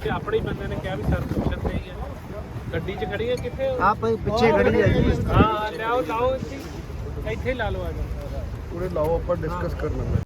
ਵਿੱਚ ਆਪਣੇ ਹੀ ਬੰਦੇ ਨੇ ਕਿਹਾ ਵੀ ਸਰਕੂਲੇਸ਼ਨ ਤੇ ਹੀ ਹੈ ਗੱਡੀ 'ਚ ਖੜੀ ਹੈ ਕਿੱਥੇ ਉਹ? ਆਪ ਪਿੱਛੇ ਖੜੀ ਹੈ ਜੀ ਹਾਂ ਲਿਆਓ ਲਾਓ ਇੱਥੇ ਹੀ। ਇੱਥੇ ਹੀ ਲਾ ਲਓ ਆ ਜਾਓ ਪੂਰੇ ਲਾਓ ਆਪਾਂ ਡਿਸਕਸ ਕਰ ਲੈਂਦੇ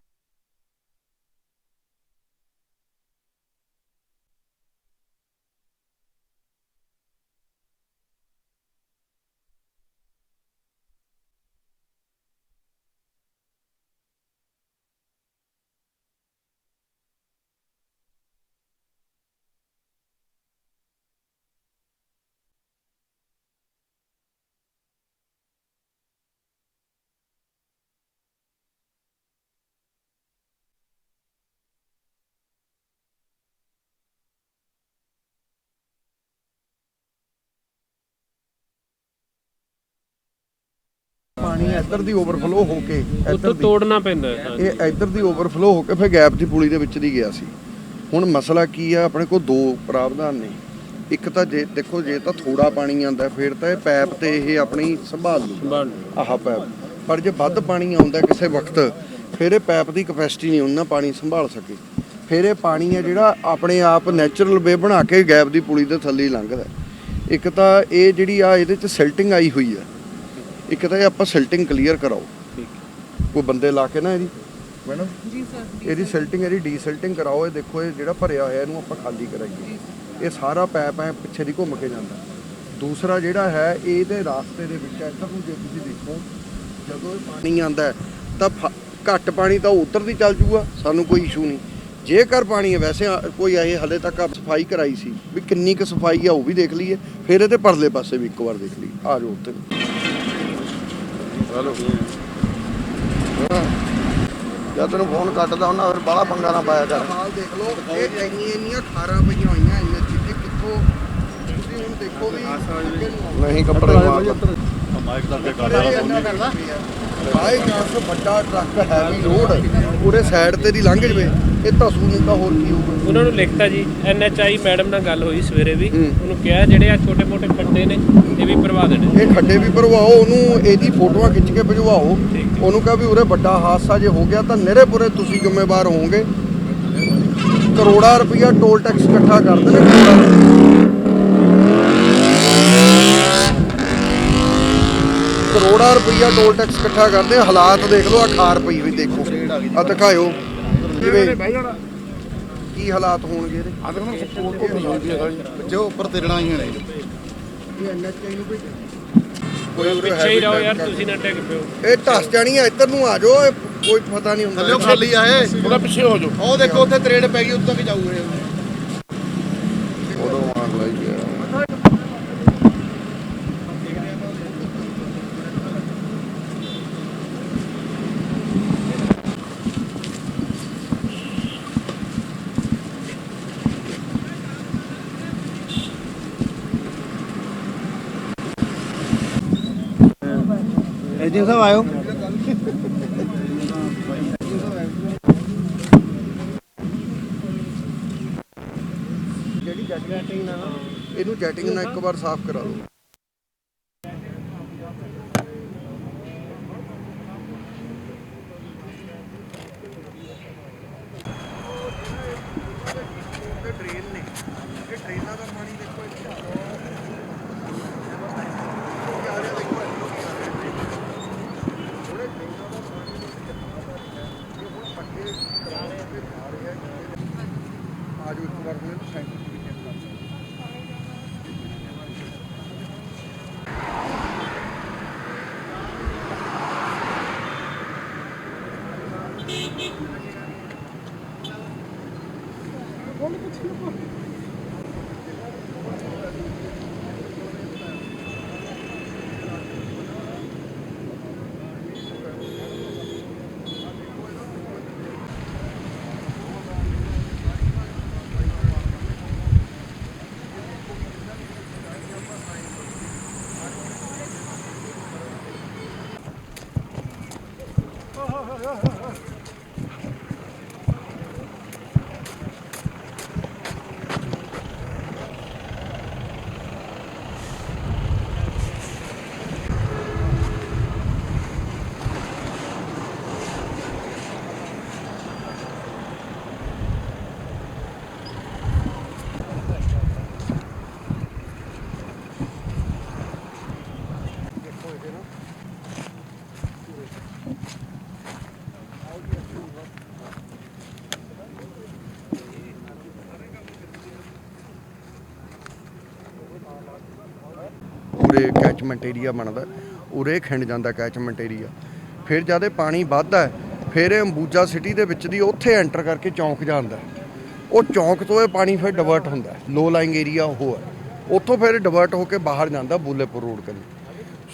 ਪਾਣੀ ਇੱਧਰ ਦੀ ਓਵਰਫਲੋ ਹੋ ਕੇ ਇੱਧਰ ਉੱਤੋਂ ਦੀ ਤੋੜਨਾ ਪੈਂਦਾ ਹੈ। ਇਹ ਇੱਧਰ ਦੀ ਓਵਰਫਲੋ ਹੋ ਕੇ ਫਿਰ ਗੈਪ ਦੀ ਪੁਲੀ ਦੇ ਵਿੱਚ ਦੀ ਗਿਆ ਸੀ। ਹੁਣ ਮਸਲਾ ਕੀ ਆ ਆਪਣੇ ਕੋਲ ਦੋ ਪ੍ਰਾਵਧਾਨ ਨੇ। ਇੱਕ ਤਾਂ ਜੇ ਦੇਖੋ ਜੇ ਤਾਂ ਥੋੜਾ ਪਾਣੀ ਆਂਦਾ ਫਿਰ ਤਾਂ ਇਹ ਪੈਪ ਤੇ ਇਹ ਆਪਣੀ ਸੰਭਾਲ ਲੂ ਸੰਭਾਲ ਆਹ ਪੈਪ। ਪਰ ਜੇ ਵੱਧ ਪਾਣੀ ਆਉਂਦਾ ਕਿਸੇ ਵਕਤ ਫਿਰ ਇਹ ਪੈਪ ਦੀ ਕਪੈਸਿਟੀ ਨਹੀਂ ਉਹਨਾਂ ਪਾਣੀ ਸੰਭਾਲ ਸਕੇ। ਫਿਰ ਇਹ ਪਾਣੀ ਹੈ ਜਿਹੜਾ ਆਪਣੇ ਆਪ ਨੈਚੁਰਲ ਵੇ ਬਣਾ ਕੇ ਗੈਪ ਦੀ ਪੁਲੀ ਦੇ ਥੱਲੇ ਹੀ ਲੰਘਦਾ ਇੱਕ ਤਾਂ ਇਹ ਜਿਹੜੀ ਆ ਇਹਦੇ ਚ ਸਿਲਟਿੰਗ ਆਈ ਹੋਈ ਆ। ਇੱਕ ਤਾਂ ਇਹ ਆਪਾਂ ਸਿਲਟਿੰਗ ਕਲੀਅਰ ਕਰਾਓ। ਕੋਈ ਬੰਦੇ ਲਾ ਕੇ ਨਾ ਇਹਦੀ। ਮੈਡਮ? ਜੀ ਸਰ ਇਹਦੀ ਸਿਲਟਿੰਗ ਇਹਦੀ ਡੀਸਿਲਟਿੰਗ ਕਰਾਓ ਇਹ ਦੇਖੋ ਇਹ ਜਿਹੜਾ ਭਰਿਆ ਹੋਇਆ ਇਹਨੂੰ ਆਪਾਂ ਖਾਲੀ ਕਰਾਈਏ। ਇਹ ਸਾਰਾ ਪੈਪ ਐ ਪਿੱਛੇ ਦੀ ਘੁੰਮ ਕੇ ਜਾਂਦਾ। ਦੂਸਰਾ ਜਿਹੜਾ ਹੈ ਇਹਦੇ ਰਾਸਤੇ ਦੇ ਵਿੱਚ ਇੱਧਰ ਨੂੰ ਜੇ ਤੁਸੀਂ ਦੇਖੋ ਜਦੋਂ ਇਹ ਪਾਣੀ ਆਂਦਾ ਤਾਂ ਘੱਟ ਪਾਣੀ ਤਾਂ ਉਧਰ ਦੀ ਚੱਲ ਜੂਗਾ ਸਾਨੂੰ ਕੋਈ ਇਸ਼ੂ ਨਹੀਂ। ਜੇਕਰ ਪਾਣੀ ਹੈ ਵੈਸੇ ਕੋਈ ਇਹ ਹਲੇ ਤੱਕ ਆਪ ਸਫ਼ਾਈ ਕਰਾਈ ਸੀ ਵੀ ਕਿੰਨੀ ਕੁ ਸਫ਼ਾਈ ਆ ਉਹ ਵੀ ਦੇਖ ਲਈਏ ਫਿਰ ਇਹਦੇ ਪਰਲੇ ਪਾਸੇ ਵੀ ਇੱਕ ਵਾਰ ਦੇਖ ਲਈਏ। ਆ ਜਾਓ ਉੱਤੇ ਹਲੋ ਜਦ ਤੈਨੂੰ ਫੋਨ ਕੱਟਦਾ ਉਹਨਾਂ ਫਿਰ ਬਾਹਲਾ ਪੰਗਾ ਨਾ ਪਾਇਆ ਕਰ। ਹਾਲ ਦੇਖ ਲਓ ਇਹ ਇੰਨੀਆਂ ਇੰਨੀਆਂ ਖਾਰਾਂ ਪਈਆਂ ਹੋਈਆਂ ਇੰਨੇ ਚਿੱਟੇ ਕਿੱਥੋਂ ਤੁਸੀਂ ਹੁਣ ਦੇਖੋ ਵੀ ਨਹੀਂ ਕੱਪੜੇ ਮਾਰ ਮਾਈਕ ਕਰਕੇ ਬਾਈ ਚਾਂਸ ਵੱਡਾ ਟਰੱਕ ਹੈਵੀ ਲੋਡ। ਪੂਰੇ ਸਾਈਡ ਤੇ ਦੀ ਲੰਘ ਜਵੇ। ਇਹ ਧਸੂ ਨਹੀਂ ਤਾਂ ਹੋਰ ਕੀ ਹੋਊਗਾ। ਉਹਨਾਂ ਨੂੰ ਲਿਖਤਾ ਜੀ ਐਨਐਚਆਈ ਮੈਡਮ ਨਾਲ ਗੱਲ ਹੋਈ ਸਵੇਰੇ ਵੀ। ਹੂੰ। ਉਹਨੂੰ ਕਿਹਾ ਜਿਹੜੇ ਆ ਛੋਟੇ ਮੋਟੇ ਖੱਡੇ ਨੇ ਇਹ ਵੀ ਭਰਵਾ ਦੇਣੇ। ਇਹ ਖੱਡੇ ਵੀ ਭਰਵਾਓ ਉਹਨੂੰ ਇਹਦੀ ਫੋਟੋਆਂ ਖਿੱਚ ਕੇ ਭਜਵਾਓ। ਠੀਕ। ਉਹਨੂੰ ਕਹਾਂ ਵੀ ਉਰੇ ਵੱਡਾ ਹਾਦਸਾ ਜੇ ਹੋ ਗਿਆ ਤਾਂ ਨਿਹਰੇ ਪੂਰੇ ਤੁਸੀਂ ਜ਼ਿੰਮੇਵਾਰ ਹੋਵੋਗੇ। ਕਰੋੜਾ ਰੁਪਇਆ ਟੋਲ ਟੈਕਸ ਇਕੱਠਾ ਕਰਦੇ ਨੇ ਕਰੋੜਾਂ ਕਰੋੜਾ ਰੁਪਇਆ ਟੋਲ ਟੈਕਸ ਇਕੱਠਾ ਕਰਦੇ ਆ। ਹਾਲਾਤ ਦੇਖ ਲਓ ਆ ਖਾਰ ਪਈ ਹੋਈ ਦੇਖੋ। ਆ ਦਿਖਾਇਓ। ਜਿਵੇਂ ਕੀ ਹਾਲਾਤ ਹੋਣਗੇ ਇਹਦੇ? ਆਦਰ ਨੂੰ ਸਪੋਰਟ ਕੋ ਹੁੰਦੀ ਹੈ ਸਾਰੀ ਜੋ। ਉੱਪਰ ਤੇੜਣਾ ਹੀ ਨੇ ਇਹ ਐਨਐਚਆਈ ਨੂੰ ਕੋਈ ਪਿੱਛੇ ਹੀ ਰਹੋ ਯਾਰ ਤੁਸੀਂ ਨਾ ਟਿਕ ਪਿਓ। ਇਹ ਢਸ ਜਾਣੀ ਆ ਇੱਧਰ ਨੂੰ ਆ ਜਾਓ ਇਹ ਕੋਈ ਪਤਾ ਨਹੀਂ ਹੁੰਦਾ। ਥੱਲੇ ਖਾਲੀ ਆਏ ਉਹਦਾ ਪਿੱਛੇ ਹੋ ਜਾਓ। ਉਹ ਦੇਖੋ ਉੱਥੇ ਤਰੇੜ ਪੈ ਗਈ ਉੱਤੋਂ ਤੱਕ ਜਾਊਗੇ ਐਜੀ ਸਾਹਿਬ ਆਇਓ। ਜਿਹੜੀ ਜੈਟਿੰਗ ਨਾ ਇਹਨੂੰ ਜੈਟਿੰਗ ਨਾਲ ਇੱਕ ਵਾਰ ਸਾਫ਼ ਕਰਾ ਲਓ। ਉਰੇ ਕੈਚਮੈਂਟ ਏਰੀਆ ਬਣਦਾ, ਉਰੇ ਖਿੰਡ ਜਾਂਦਾ ਕੈਚਮੈਂਟ ਏਰੀਆ ਫਿਰ ਜਦ ਇਹ ਪਾਣੀ ਵੱਧਦਾ, ਫਿਰ ਇਹ ਅੰਬੂਜਾ ਸਿਟੀ ਦੇ ਵਿੱਚ ਦੀ ਉੱਥੇ ਐਂਟਰ ਕਰਕੇ ਚੌਂਕ ਜਾਂਦਾ। ਉਹ ਚੌਂਕ ਤੋਂ ਇਹ ਪਾਣੀ ਫਿਰ ਡਿਵਰਟ ਹੁੰਦਾ ਲੋ ਲਾਈਂਗ ਏਰੀਆ ਉਹ ਹੈ। ਉੱਥੋਂ ਫਿਰ ਡਿਵਰਟ ਹੋ ਕੇ ਬਾਹਰ ਜਾਂਦਾ ਬੂਲੇਪੁਰ ਰੋਡ ਕਨੀ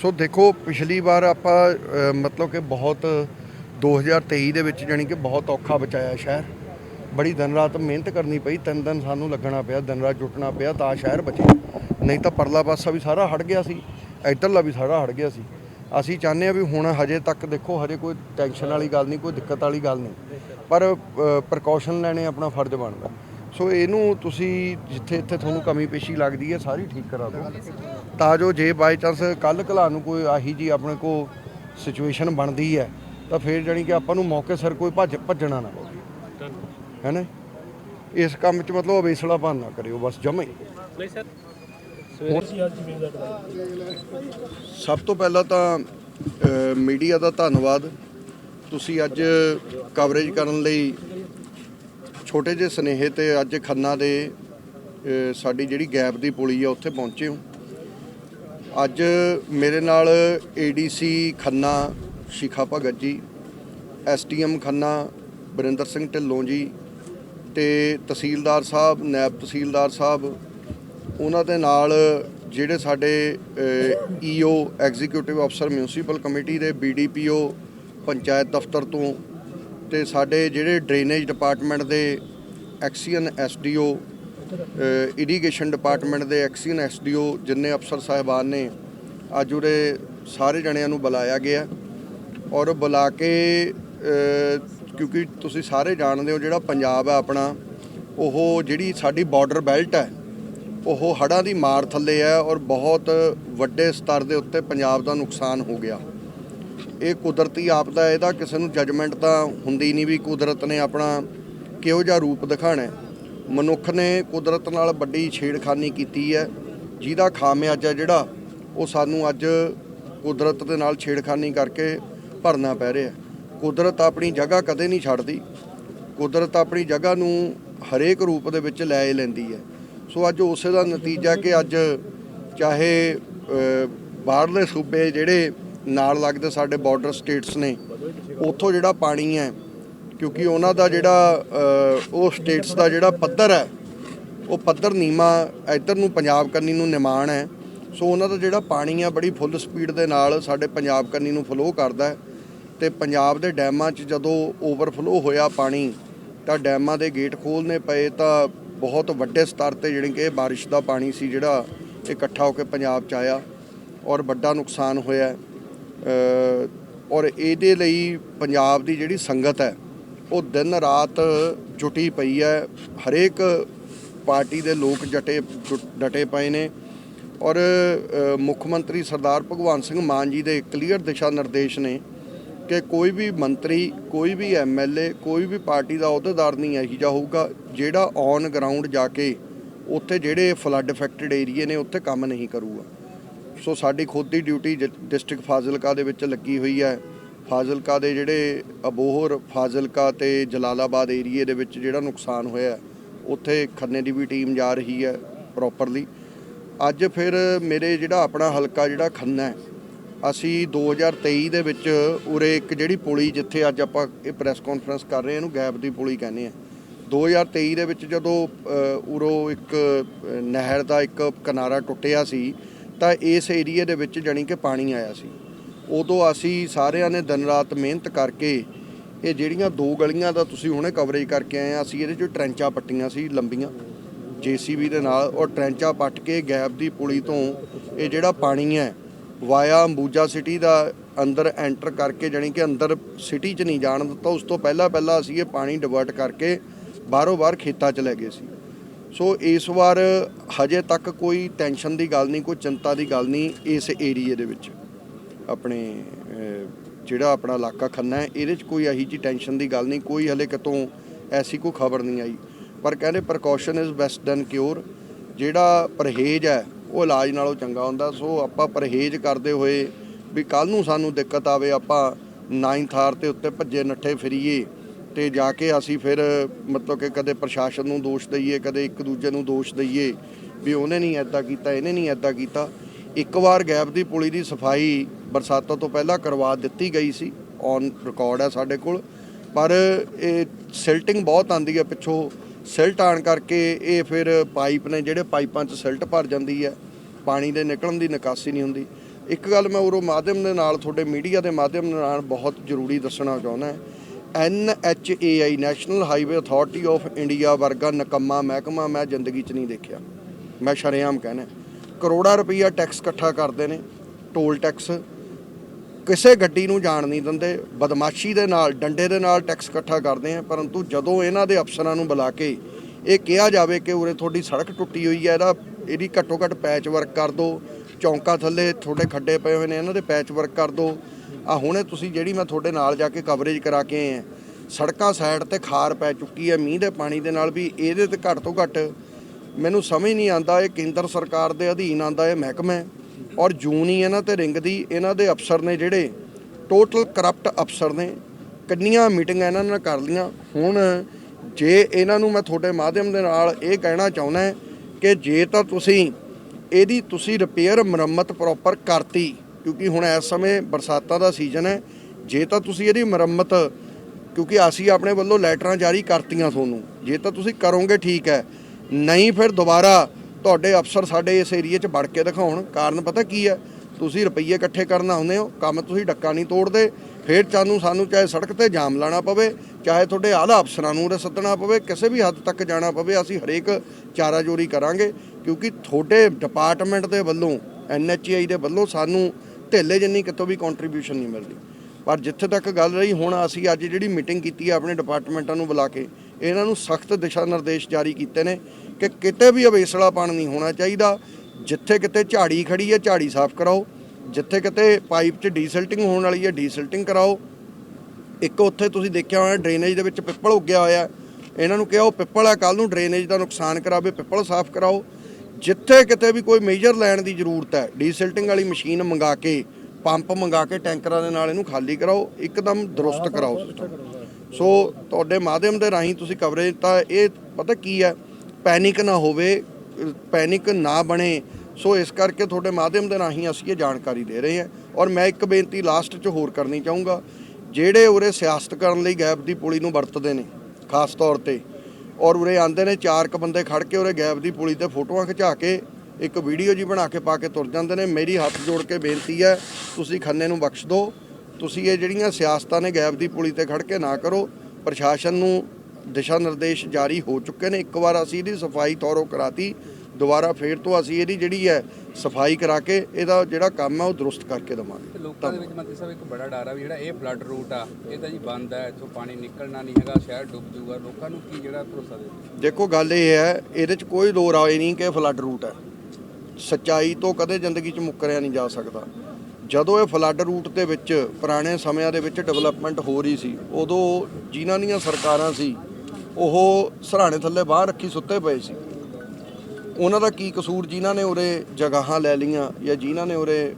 ਸੋ ਦੇਖੋ, ਪਿਛਲੀ ਵਾਰ ਆਪਾਂ ਮਤਲਬ ਕਿ ਬਹੁਤ 2023 ਦੇ ਵਿੱਚ ਜਾਣੀ ਕਿ ਬਹੁਤ ਔਖਾ ਬਚਾਇਆ ਸ਼ਹਿਰ। ਬੜੀ ਦਿਨ ਰਾਤ ਮਿਹਨਤ ਕਰਨੀ ਪਈ, ਤਿੰਨ ਦਿਨ ਸਾਨੂੰ ਲੱਗਣਾ ਪਿਆ, ਦਿਨ ਰਾਤ ਜੁਟਣਾ ਪਿਆ, ਤਾਂ ਸ਼ਹਿਰ ਬਚਿਆ। ਨਹੀਂ ਤਾਂ ਪਰਲਾ ਪਾਸਾ ਵੀ ਸਾਰਾ ਹਟ ਗਿਆ ਸੀ ਇੱਧਰਲਾ ਵੀ ਸਾਰਾ ਹਟ ਗਿਆ ਸੀ। ਅਸੀਂ ਚਾਹੁੰਦੇ ਆ ਵੀ ਹੁਣ ਹਜੇ ਤੱਕ ਦੇਖੋ ਹਜੇ ਕੋਈ ਟੈਨਸ਼ਨ ਵਾਲੀ ਗੱਲ ਨਹੀਂ ਕੋਈ ਦਿੱਕਤ ਵਾਲੀ ਗੱਲ ਨਹੀਂ। ਪਰ ਪ੍ਰੀਕਾਸ਼ਨ ਲੈਣੇ ਆਪਣਾ ਫਰਜ਼ ਬਣਦਾ। ਸੋ ਇਹਨੂੰ ਤੁਸੀਂ ਜਿੱਥੇ ਇੱਥੇ ਤੁਹਾਨੂੰ ਕਮੀ ਪੇਸ਼ੀ ਲੱਗਦੀ ਹੈ ਸਾਰੀ ਠੀਕ ਕਰਾ ਦਿਓ। ਤਾਂ ਜੋ ਜੇ ਬਾਈ ਚਾਂਸ ਕੱਲ ਕਲਾ ਨੂੰ ਕੋਈ ਆਹੀ ਜੀ ਆਪਣੇ ਕੋ ਸਿਚੁਏਸ਼ਨ ਬਣਦੀ ਹੈ ਤਾਂ ਫਿਰ ਜਾਣੀ ਕਿ ਆਪਾਂ ਨੂੰ ਮੌਕੇ ਸਿਰ ਕੋਈ ਭੱਜ ਭੱਜਣਾ ਨਾ ਪਵੇ। ਹੈ ਨਾ? ਇਸ ਕੰਮ 'ਚ ਮਤਲਬ ਅਵੇਸਲਾ ਭਾਨ ਨਾ ਕਰਿਓ ਬਸ ਜਮੇ ਨਹੀਂ ਸਰ। ਸਭ ਤੋਂ ਪਹਿਲਾਂ ਤਾਂ ਮੀਡੀਆ ਦਾ ਧੰਨਵਾਦ। ਤੁਸੀਂ ਅੱਜ ਕਵਰੇਜ ਕਰਨ ਲਈ ਛੋਟੇ ਜਿਹੇ ਸਨੇਹੇ ਤੇ ਅੱਜ ਖੰਨਾ ਦੇ ਸਾਡੀ ਜਿਹੜੀ ਗੈਪ ਦੀ ਪੁਲੀ ਆ ਉੱਥੇ ਪਹੁੰਚੇ ਹੋ। ਅੱਜ ਮੇਰੇ ਨਾਲ ADC Khanna Shikha Bhagat ji S T M Khanna Barinder Singh Dhillon ji ਤੇ ਤਹਿਸੀਲਦਾਰ ਸਾਹਿਬ ਨਾਇਬ ਤਹਿਸੀਲਦਾਰ ਸਾਹਿਬ ਉਹਨਾਂ ਦੇ ਨਾਲ ਜਿਹੜੇ ਸਾਡੇ ਈਓ ਐਗਜ਼ੀਕਿਊਟਿਵ ਅਫਸਰ ਮਿਊਨਿਸਪਲ ਕਮੇਟੀ ਦੇ ਬੀਡੀਪੀਓ ਪੰਚਾਇਤ ਦਫ਼ਤਰ ਤੋਂ ਤੇ ਸਾਡੇ ਜਿਹੜੇ ਡਰੇਨੇਜ ਡਿਪਾਰਟਮੈਂਟ ਦੇ XEN S D O irrigation department ਦੇ ਐਕਸੀਅਨ ਐਸਡੀਓ ਜਿੰਨੇ ਅਫਸਰ ਸਾਹਿਬਾਨ ਨੇ, ਅੱਜ ਉਰੇ ਸਾਰੇ ਜਣਿਆਂ ਨੂੰ ਬੁਲਾਇਆ ਗਿਆ। ਔਰ ਬੁਲਾ ਕੇ ਕਿਉਂਕਿ ਤੁਸੀਂ ਸਾਰੇ ਜਾਣਦੇ ਹੋ ਜਿਹੜਾ ਪੰਜਾਬ ਹੈ ਆਪਣਾ, ਉਹ ਜਿਹੜੀ ਸਾਡੀ ਬਾਰਡਰ ਬੈਲਟ ਹੈ ਉਹ ਹੜ੍ਹਾਂ ਦੀ ਮਾਰ ਥੱਲੇ ਹੈ ਔਰ ਬਹੁਤ ਵੱਡੇ ਸਤਰ ਦੇ ਉੱਤੇ ਪੰਜਾਬ ਦਾ ਨੁਕਸਾਨ ਹੋ ਗਿਆ। ਇਹ ਕੁਦਰਤੀ ਆਪਦਾ ਇਹਦਾ ਕਿਸੇ ਨੂੰ ਜੱਜਮੈਂਟ ਤਾਂ ਹੁੰਦੀ ਨਹੀਂ ਵੀ ਕੁਦਰਤ ਨੇ ਆਪਣਾ ਕਿਹੋ ਜਿਹਾ ਰੂਪ ਦਿਖਾਣਾ ਮਨੁੱਖ ਨੇ ਕੁਦਰਤ ਨਾਲ ਵੱਡੀ ਛੇੜਖਾਨੀ ਕੀਤੀ ਹੈ। ਜਿਹਦਾ ਖਾਮਿਆਜ਼ ਹੈ ਜਿਹੜਾ, ਉਹ ਸਾਨੂੰ ਅੱਜ ਕੁਦਰਤ ਦੇ ਨਾਲ ਛੇੜਖਾਨੀ ਕਰਕੇ ਭਰਨਾ ਪੈ ਰਿਹਾ ਕੁਦਰਤ ਆਪਣੀ ਜਗ੍ਹਾ ਕਦੇ ਨਹੀਂ ਛੱਡਦੀ। ਕੁਦਰਤ ਆਪਣੀ ਜਗ੍ਹਾ ਨੂੰ ਹਰੇਕ ਰੂਪ ਦੇ ਵਿੱਚ ਲੈ ਲੈਂਦੀ ਹੈ। ਸੋ ਅੱਜ ਉਸੇ ਦਾ ਨਤੀਜਾ ਕਿ ਅੱਜ ਚਾਹੇ ਬਾਹਰਲੇ ਸੂਬੇ ਜਿਹੜੇ ਨਾਲ ਲੱਗਦੇ ਸਾਡੇ ਬਾਰਡਰ ਸਟੇਟਸ ਨੇ, ਉੱਥੋਂ ਜਿਹੜਾ ਪਾਣੀ ਹੈ, ਕਿਉਂਕਿ ਉਹਨਾਂ ਦਾ ਜਿਹੜਾ ਉਹ ਸਟੇਟਸ ਦਾ ਜਿਹੜਾ ਪੱਧਰ ਹੈ, ਉਹ ਪੱਧਰ ਨੀਮਾ ਇੱਧਰ ਨੂੰ ਪੰਜਾਬ ਕੰਨੀ ਨੂੰ ਨਿਮਾਣ ਹੈ। ਸੋ ਉਹਨਾਂ ਦਾ ਜਿਹੜਾ ਪਾਣੀ ਆ ਬੜੀ ਫੁੱਲ ਸਪੀਡ ਦੇ ਨਾਲ ਸਾਡੇ ਪੰਜਾਬ ਕੰਨੀ ਨੂੰ ਫਲੋ ਕਰਦਾ ਹੈ ਤੇ ਪੰਜਾਬ ਦੇ ਡੈਮਾਂ 'ਚ ਜਦੋਂ ਓਵਰਫਲੋ ਹੋਇਆ ਪਾਣੀ, ਤਾਂ ਡੈਮਾਂ ਦੇ ਗੇਟ ਖੋਲ੍ਹਣੇ ਪਏ ਤਾਂ ਬਹੁਤ ਵੱਡੇ ਸਤਰ ਤੇ ਜਿਹੜੀ ਕਿ ਇਹ ਬਾਰਿਸ਼ ਦਾ ਪਾਣੀ ਸੀ ਜਿਹੜਾ ਇਕੱਠਾ ਹੋ ਕੇ ਪੰਜਾਬ 'ਚ ਆਇਆ ਔਰ ਵੱਡਾ ਨੁਕਸਾਨ ਹੋਇਆ ਔਰ ਇਹਦੇ ਲਈ ਪੰਜਾਬ ਦੀ ਜਿਹੜੀ ਸੰਗਤ ਹੈ, ਉਹ ਦਿਨ ਰਾਤ ਜੁਟੀ ਪਈ ਹੈ। ਹਰੇਕ ਪਾਰਟੀ ਦੇ ਲੋਕ ਜਟੇ ਜੁ- ਡਟੇ ਪਏ ਨੇ ਔਰ ਮੁੱਖ ਮੰਤਰੀ ਸਰਦਾਰ ਭਗਵੰਤ ਸਿੰਘ ਮਾਨ ਜੀ ਦੇ ਕਲੀਅਰ ਦਿਸ਼ਾ ਨਿਰਦੇਸ਼ ਨੇ ਕਿ ਕੋਈ ਵੀ ਮੰਤਰੀ, ਕੋਈ ਵੀ ਐਮਐਲਏ ਕੋਈ ਵੀ ਪਾਰਟੀ ਦਾ ਅਹੁਦੇਦਾਰ ਨਹੀਂ ਇਹੋ ਜਿਹਾ ਹੋਊਗਾ, ਜਿਹੜਾ ਔਨ ਗਰਾਊਂਡ ਜਾ ਕੇ ਉੱਥੇ ਜਿਹੜੇ ਫਲੱਡ ਅਫੈਕਟਡ ਏਰੀਏ ਨੇ, ਉੱਥੇ ਕੰਮ ਨਹੀਂ ਕਰੂਗਾ। ਸੋ ਸਾਡੀ ਖੁਦ ਦੀ ਡਿਊਟੀ ਡਿਸਟ੍ਰਿਕਟ ਫਾਜ਼ਿਲਕਾ ਦੇ ਵਿੱਚ ਲੱਗੀ ਹੋਈ ਹੈ। ਫਾਜ਼ਿਲਕਾ ਦੇ ਜਿਹੜੇ ਅਬੋਹਰ, ਫਾਜ਼ਿਲਕਾ ਤੇ ਜਲਾਲਾਬਾਦ ਏਰੀਏ ਦੇ ਵਿੱਚ ਜਿਹੜਾ ਨੁਕਸਾਨ ਹੋਇਆ, ਉੱਥੇ ਖੰਨੇ ਦੀ ਵੀ ਟੀਮ ਜਾ ਰਹੀ ਹੈ ਪ੍ਰੋਪਰਲੀ ਅੱਜ ਫਿਰ ਮੇਰੇ ਜਿਹੜਾ ਆਪਣਾ ਹਲਕਾ ਜਿਹੜਾ ਖੰਨਾ ਹੈ ਅਸੀਂ 2023 ਦੇ ਵਿੱਚ ਉਰੇ ਇੱਕ ਜਿਹੜੀ ਪੁਲੀ ਜਿੱਥੇ ਅੱਜ ਆਪਾਂ ਇਹ ਪ੍ਰੈਸ ਕਾਨਫਰੰਸ ਕਰ ਰਹੇ ਹਾਂ ਇਹਨੂੰ ਗੈਪ ਦੀ ਪੁਲੀ ਕਹਿੰਦੇ ਆ 2023 ਦੇ ਵਿੱਚ ਜਦੋਂ ਅ, ਉਰੋਂ ਇੱਕ ਨਹਿਰ ਦਾ ਇੱਕ ਕਿਨਾਰਾ ਟੁੱਟਿਆ ਸੀ ਤਾਂ ਇਸ ਏਰੀਏ ਦੇ ਵਿੱਚ ਜਾਣੀ ਕਿ ਪਾਣੀ ਆਇਆ ਸੀ। ਉਦੋਂ ਅਸੀਂ ਸਾਰਿਆਂ ਨੇ ਦਿਨ ਰਾਤ ਮਿਹਨਤ ਕਰਕੇ ਇਹ ਜਿਹੜੀਆਂ ਦੋ ਗਲੀਆਂ ਦਾ ਤੁਸੀਂ ਹੁਣੇ ਕਵਰੇਜ ਕਰਕੇ ਆਏ ਆ ਅਸੀਂ ਇਹਦੇ 'ਚੋਂ ਟ੍ਰੈਂਚਾਂ ਪੱਟੀਆਂ ਸੀ ਲੰਬੀਆਂ ਜੀਸੀਬੀ ਦੇ ਨਾਲ ਔਰ ਟ੍ਰੈਂਚਾਂ ਪੱਟ ਕੇ ਗੈਪ ਦੀ ਪੁਲੀ ਤੋਂ ਇਹ ਜਿਹੜਾ ਪਾਣੀ ਹੈ ਵਾਇਆ ਅੰਬੂਜਾ ਸਿਟੀ ਦਾ ਅੰਦਰ ਐਂਟਰ ਕਰਕੇ, ਜਾਣੀ ਕਿ ਅੰਦਰ ਸਿਟੀ 'ਚ ਨਹੀਂ ਜਾਣ ਦਿੱਤਾ, ਉਸ ਤੋਂ ਪਹਿਲਾਂ ਪਹਿਲਾਂ ਅਸੀਂ ਇਹ ਪਾਣੀ ਡਿਵਰਟ ਕਰਕੇ ਬਾਹਰੋਂ ਬਾਹਰ ਖੇਤਾਂ 'ਚ ਲੈ ਗਏ ਸੀ। ਸੋ ਇਸ ਵਾਰ ਹਜੇ ਤੱਕ ਕੋਈ ਟੈਨਸ਼ਨ ਦੀ ਗੱਲ ਨਹੀਂ, ਕੋਈ ਚਿੰਤਾ ਦੀ ਗੱਲ ਨਹੀਂ ਇਸ ਏਰੀਏ ਦੇ ਵਿੱਚ। ਆਪਣੇ ਜਿਹੜਾ ਆਪਣਾ ਇਲਾਕਾ ਖੰਨਾ ਹੈ, ਇਹਦੇ 'ਚ ਕੋਈ ਇਹੀ ਜੀ ਟੈਨਸ਼ਨ ਦੀ ਗੱਲ ਨਹੀਂ, ਕੋਈ ਹਲੇ ਕਿਤੋਂ ਐਸੀ ਕੋਈ ਖਬਰ ਨਹੀਂ ਆਈ। ਪਰ ਕਹਿੰਦੇ precaution is best than cure ਜਿਹੜਾ ਪਰਹੇਜ਼ ਹੈ ਉਹ ਇਲਾਜ ਨਾਲੋਂ ਚੰਗਾ ਹੁੰਦਾ। ਸੋ ਆਪਾਂ ਪਰਹੇਜ਼ ਕਰਦੇ ਹੋਏ ਵੀ ਕੱਲ ਨੂੰ ਸਾਨੂੰ ਦਿੱਕਤ ਆਵੇ, ਆਪਾਂ ਨਾਈਨਥ ਆਰ ਤੇ ਉੱਤੇ ਭੱਜੇ, ਨੱਠੇ ਫਿਰੀਏ ਤੇ ਜਾ ਕੇ ਅਸੀਂ ਫਿਰ ਮਤਲਬ ਕਿ ਕਦੇ ਪ੍ਰਸ਼ਾਸਨ ਨੂੰ ਦੋਸ਼ ਦਈਏ, ਕਦੇ ਇੱਕ ਦੂਜੇ ਨੂੰ ਦੋਸ਼ ਦਈਏ ਵੀ ਉਹਨੇ ਨਹੀਂ ਐਦਾਂ ਕੀਤਾ, ਇਹਨੇ ਨਹੀਂ ਐਦਾਂ ਕੀਤਾ। ਇੱਕ ਵਾਰ ਗੈਪ ਦੀ ਪੁਲੀ ਦੀ ਸਫ਼ਾਈ ਬਰਸਾਤਾਂ ਤੋਂ ਪਹਿਲਾਂ ਕਰਵਾ ਦਿੱਤੀ ਗਈ ਸੀ। ਔਨ ਰਿਕਾਰਡ ਹੈ ਸਾਡੇ ਕੋਲ। ਪਰ ਇਹ ਸਿਲਟਿੰਗ ਬਹੁਤ ਆਂਦੀ ਹੈ ਪਿੱਛੋਂ। ਸਿਲਟ ਆਣ ਕਰਕੇ ਇਹ ਫਿਰ ਪਾਈਪ ਨੇ ਜਿਹੜੇ ਪਾਈਪਾਂ 'ਚ ਸਿਲਟ ਭਰ ਜਾਂਦੀ ਹੈ, ਪਾਣੀ ਦੇ ਨਿਕਲਣ ਦੀ ਨਿਕਾਸੀ ਨਹੀਂ ਹੁੰਦੀ। ਇੱਕ ਗੱਲ ਮੈਂ ਉਰੋਂ ਮਾਧਿਅਮ ਦੇ ਨਾਲ, ਤੁਹਾਡੇ ਮੀਡੀਆ ਦੇ ਮਾਧਿਅਮ ਦੇ ਨਾਲ ਬਹੁਤ ਜ਼ਰੂਰੀ ਦੱਸਣਾ ਚਾਹੁੰਦਾ N H A I, national highway authority of India ਵਰਗਾ ਨਕੰਮਾ ਮਹਿਕਮਾ ਮੈਂ ਜ਼ਿੰਦਗੀ 'ਚ ਨਹੀਂ ਦੇਖਿਆ। ਮੈਂ ਸ਼ਰੇਆਮ ਕਹਿੰਦਾ ਕਰੋੜਾਂ ਰੁਪਈਆ ਟੈਕਸ ਇਕੱਠਾ ਕਰਦੇ ਨੇ, ਟੋਲ ਟੈਕਸ ਕਿਸੇ ਗੱਡੀ ਨੂੰ ਜਾਣ ਨਹੀਂ ਦਿੰਦੇ, ਬਦਮਾਸ਼ੀ ਦੇ ਨਾਲ, ਡੰਡੇ ਦੇ ਨਾਲ ਟੈਕਸ ਇਕੱਠਾ ਕਰਦੇ ਆ, ਪਰੰਤੂ ਜਦੋਂ ਇਹਨਾਂ ਦੇ ਅਫਸਰਾਂ ਨੂੰ ਬੁਲਾ ਕੇ ਇਹ ਕਿਹਾ ਜਾਵੇ ਕਿ ਉਰੇ ਤੁਹਾਡੀ ਸੜਕ ਟੁੱਟੀ ਹੋਈ ਹੈ, ਇਹਦਾ ਇਹਦੀ ਘੱਟੋ ਘੱਟ ਪੈਚ ਵਰਕ ਕਰ ਦਿਓ, ਚੌਂਕਾ ਥੱਲੇ ਤੁਹਾਡੇ ਖੱਡੇ ਪਏ ਹੋਏ ਨੇ, ਇਹਨਾਂ ਦੇ ਪੈਚ ਵਰਕ ਕਰ ਦਿਓ। ਆ ਹੁਣੇ ਤੁਸੀਂ ਜਿਹੜੀ ਮੈਂ ਤੁਹਾਡੇ ਨਾਲ ਜਾ ਕੇ ਕਵਰੇਜ ਕਰਾ ਕੇ ਆਏ ਆ, ਸੜਕਾਂ ਸਾਈਡ ਤੇ ਖਾਰ ਪੈ ਚੁੱਕੀ ਹੈ, ਮੀਂਹ ਦੇ ਪਾਣੀ ਦੇ ਨਾਲ ਵੀ ਇਹਦੇ ਤੇ ਘੱਟ ਤੋਂ ਘੱਟ ਮੈਨੂੰ ਸਮਝ ਨਹੀਂ ਆਂਦਾ ਇਹ ਕੇਂਦਰ ਸਰਕਾਰ ਦੇ ਅਧੀਨ ਆਂਦਾ ਇਹ ਮਹਿਕਮਾ ਹੈ। ਔਰ ਜੂਨ ਹੀ ਇਹਨਾਂ ਤੇ ਰਿੰਗ ਦੀ, ਇਹਨਾਂ ਦੇ ਅਫਸਰ ਨੇ ਜਿਹੜੇ ਟੋਟਲ ਕਰਪਟ ਅਫਸਰ ਨੇ, ਕਿੰਨੀਆਂ ਮੀਟਿੰਗਾਂ ਇਹਨਾਂ ਨਾਲ ਕਰ ਲੀਆਂ ਹੁਣ ਜੇ ਇਹਨਾਂ ਨੂੰ ਮੈਂ ਤੁਹਾਡੇ ਮਾਧਿਅਮ ਦੇ ਨਾਲ ਇਹ ਕਹਿਣਾ ਚਾਹੁੰਦਾ ਕਿ ਜੇ ਤਾਂ ਤੁਸੀਂ ਇਹਦੀ ਤੁਸੀਂ ਰਿਪੇਅਰ ਮੁਰੰਮਤ ਪ੍ਰੋਪਰ ਕਰਤੀ, ਕਿਉਂਕਿ ਹੁਣ ਇਸ ਸਮੇਂ ਬਰਸਾਤਾਂ ਦਾ ਸੀਜ਼ਨ ਹੈ, ਜੇ ਤਾਂ ਤੁਸੀਂ ਇਹਦੀ ਮੁਰੰਮਤ, ਕਿਉਂਕਿ ਅਸੀਂ ਆਪਣੇ ਵੱਲੋਂ ਲੈਟਰਾਂ ਜਾਰੀ ਕਰਤੀਆਂ ਤੁਹਾਨੂੰ, ਜੇ ਤਾਂ ਤੁਸੀਂ ਕਰੋਗੇ ਠੀਕ ਹੈ, ਨਹੀਂ ਫਿਰ ਦੁਬਾਰਾ ਤੁਹਾਡੇ ਅਫਸਰ ਸਾਡੇ ਇਸ ਏਰੀਏ 'ਚ ਵੜ ਕੇ ਦਿਖਾਉਣ। ਕਾਰਨ ਪਤਾ ਕੀ ਹੈ? ਤੁਸੀਂ ਰੁਪਈਏ ਇਕੱਠੇ ਕਰਨ ਆਉਂਦੇ ਹੋ, ਕੰਮ ਤੁਸੀਂ ਡੱਕਾ ਨਹੀਂ ਤੋੜਦੇ। ਫਿਰ ਚਾਨੂੰ ਸਾਨੂੰ ਚਾਹੇ ਸੜਕ ਤੇ ਜਾਮ ਲਾਣਾ ਪਵੇ, ਚਾਹੇ ਤੁਹਾਡੇ ਆਲਾ ਅਫਸਰਾਂ ਨੂੰ ਉਰੇ ਸੱਦਣਾ ਪਵੇ, ਕਿਸੇ ਵੀ ਹੱਦ ਤੱਕ ਜਾਣਾ ਪਵੇ, ਅਸੀਂ ਹਰੇਕ ਚਾਰਾ ਜੋਰੀ ਕਰਾਂਗੇ। ਕਿਉਂਕਿ ਤੁਹਾਡੇ ਡਿਪਾਰਟਮੈਂਟ ਦੇ ਵੱਲੋਂ ਐਨਐਚਆਈ ਦੇ ਵੱਲੋਂ ਸਾਨੂੰ ਢੇਲੇ ਜਿੰਨੀ ਕਿਤੋਂ ਵੀ ਕੰਟਰੀਬਿਊਸ਼ਨ ਨਹੀਂ ਮਿਲਦੀ। ਪਰ ਜਿੱਥੇ ਤੱਕ ਗੱਲ ਰਹੀ, ਹੁਣ ਅਸੀਂ ਅੱਜ ਜਿਹੜੀ ਮੀਟਿੰਗ ਕੀਤੀ ਹੈ ਆਪਣੇ ਡਿਪਾਰਟਮੈਂਟਾਂ ਨੂੰ ਬੁਲਾ ਕੇ, ਇਹਨਾਂ ਨੂੰ ਸਖਤ ਦਿਸ਼ਾ ਨਿਰਦੇਸ਼ ਜਾਰੀ ਕੀਤੇ ਨੇ। ਕਿ ਕਿਤੇ ਵੀ ਅਵੇਸਲਾਪਣ ਨਹੀਂ ਹੋਣਾ ਚਾਹੀਦਾ। ਜਿੱਥੇ ਕਿਤੇ ਝਾੜੀ ਖੜੀ ਹੈ, ਝਾੜੀ ਸਾਫ਼ ਕਰਾਓ। ਜਿੱਥੇ ਕਿਤੇ ਪਾਈਪ 'ਚ ਡੀਸਿਲਟਿੰਗ ਹੋਣ ਵਾਲੀ ਹੈ, ਡੀਸਿਲਟਿੰਗ ਕਰਾਓ। ਇੱਕ ਉੱਥੇ ਤੁਸੀਂ ਦੇਖਿਆ ਹੋਣਾ, ਡਰੇਨੇਜ ਦੇ ਵਿੱਚ ਪਿੱਪਲ ਉੱਗਿਆ ਹੋਇਆ। ਇਹਨਾਂ ਨੂੰ ਕਿਹਾ, ਉਹ ਪਿੱਪਲ ਹੈ ਕੱਲ ਨੂੰ ਡਰੇਨੇਜ ਦਾ ਨੁਕਸਾਨ ਕਰਾਵੇ, ਪਿੱਪਲ ਸਾਫ਼ ਕਰਾਓ। ਜਿੱਥੇ ਕਿਤੇ ਵੀ ਕੋਈ ਮੇਜਰ ਲੈਣ ਦੀ ਜ਼ਰੂਰਤ ਹੈ, ਡੀਸਿਲਟਿੰਗ ਵਾਲੀ ਮਸ਼ੀਨ ਮੰਗਾ ਕੇ, ਪੰਪ ਮੰਗਾ ਕੇ ਟੈਂਕਰਾਂ ਦੇ ਨਾਲ ਇਹਨੂੰ ਖਾਲੀ ਕਰਾਓ, ਇੱਕਦਮ ਦਰੁਸਤ ਕਰਾਓ ਸਿਸਟਮ ਸੋ ਤੁਹਾਡੇ ਮਾਧਿਅਮ ਦੇ ਰਾਹੀਂ ਤੁਸੀਂ ਕਵਰੇਜ ਤਾਂ ਇਹ ਪਤਾ ਕੀ ਹੈ? ਪੈਨਿਕ ਨਾ ਹੋਵੇ, ਪੈਨਿਕ ਨਾ ਬਣੇ, ਸੋ ਇਸ ਕਰਕੇ ਤੁਹਾਡੇ ਮਾਧਿਅਮ ਦੇ ਰਾਹੀਂ ਅਸੀਂ ਇਹ ਜਾਣਕਾਰੀ ਦੇ ਰਹੇ ਹਾਂ ਔਰ ਮੈਂ ਇੱਕ ਬੇਨਤੀ ਲਾਸਟ 'ਚ ਹੋਰ ਕਰਨੀ ਚਾਹੂੰਗਾ, ਜਿਹੜੇ ਉਰੇ ਸਿਆਸਤ ਕਰਨ ਲਈ ਗੈਪ ਦੀ ਪੁਲੀ ਨੂੰ ਵਰਤਦੇ ਨੇ, ਖਾਸ ਤੌਰ ਤੇ, ਔਰ ਉਰੇ ਆਂਦੇ ਨੇ ਚਾਰ ਕ ਬੰਦੇ ਖੜ ਕੇ ਉਰੇ ਗੈਪ ਦੀ ਪੁਲੀ ਤੇ ਫੋਟੋਆਂ ਖਿਚਾ ਕੇ ਇੱਕ ਵੀਡੀਓ ਜੀ ਬਣਾ ਕੇ ਪਾ ਕੇ ਤੁਰ ਜਾਂਦੇ ਨੇ, ਮੇਰੀ ਹੱਥ ਜੋੜ ਕੇ ਬੇਨਤੀ ਹੈ, ਤੁਸੀਂ ਖੰਨੇ ਨੂੰ ਬਖਸ਼ ਦਿਓ, ਤੁਸੀਂ ਇਹ ਜਿਹੜੀਆਂ ਸਿਆਸਤਾਂ ਨੇ ਗੈਪ ਦੀ ਪੁਲੀ ਤੇ ਖੜ ਕੇ ਨਾ ਕਰੋ, ਪ੍ਰਸ਼ਾਸਨ ਨੂੰ ਦਿਸ਼ਾ ਨਿਰਦੇਸ਼ ਜਾਰੀ ਹੋ ਚੁੱਕੇ ਨੇ। ਇੱਕ ਵਾਰ ਅਸੀਂ ਇਹਦੀ ਸਫ਼ਾਈ ਤੌਰੋਂ ਕਰਾਤੀ ਦੁਬਾਰਾ ਫੇਰ ਤੋਂ ਅਸੀਂ ਇਹਦੀ ਜਿਹੜੀ ਹੈ ਸਫ਼ਾਈ ਕਰਾ ਕੇ ਇਹਦਾ ਜਿਹੜਾ ਕੰਮ ਹੈ ਉਹ ਦਰੁਸਤ ਕਰਕੇ ਦੇਵਾਂਗੇ। ਲੋਕਾਂ ਦੇ ਵਿੱਚ ਮੰਤਰੀ ਸਾਹਿਬ ਇੱਕ ਬੜਾ ਡਰ ਆ ਵੀ ਜਿਹੜਾ ਇਹ ਫਲੱਡ ਰੂਟ ਆ ਇਹ ਤਾਂ ਜੀ ਬੰਦ ਹੈ ਇੱਥੋਂ ਪਾਣੀ ਨਿਕਲਣਾ ਨਹੀਂ ਹੈਗਾ ਸ਼ਹਿਰ ਡੁੱਬ ਜਾਊਗਾ। ਲੋਕਾਂ ਨੂੰ ਕੀ ਜਿਹੜਾ ਭਰੋਸਾ ਦੇ ਦੇਖੋ ਗੱਲ ਇਹ ਹੈ ਇਹਦੇ 'ਚ ਕੋਈ ਦੋ ਰਾਏ ਨਹੀਂ ਕਿ ਫਲੱਡ ਰੂਟ ਹੈ। ਸੱਚਾਈ ਤੋਂ ਕਦੇ ਜ਼ਿੰਦਗੀ 'ਚ ਮੁੱਕਰਿਆ ਨਹੀਂ ਜਾ ਸਕਦਾ। ਜਦੋਂ ਇਹ ਫਲੱਡ ਰੂਟ ਦੇ ਵਿੱਚ ਪੁਰਾਣੇ ਸਮਿਆਂ ਦੇ ਵਿੱਚ ਡਿਵੈਲਪਮੈਂਟ ਹੋ ਰਹੀ ਸੀ ਉਦੋਂ ਜਿਨ੍ਹਾਂ ਦੀਆਂ ਸਰਕਾਰਾਂ ਸੀ ਉਹ ਸਰਾਣੇ ਥੱਲੇ ਬਾਹਰ ਰੱਖੀ ਸੁੱਤੇ ਪਏ ਸੀ। ਉਹਨਾਂ ਦਾ ਕੀ ਕਸੂਰ ਜਿਨ੍ਹਾਂ ਨੇ ਉਰੇ ਜਗ੍ਹਾਵਾਂ ਲੈ ਲਈਆਂ ਜਾਂ ਜਿਨ੍ਹਾਂ ਨੇ ਉਰੇ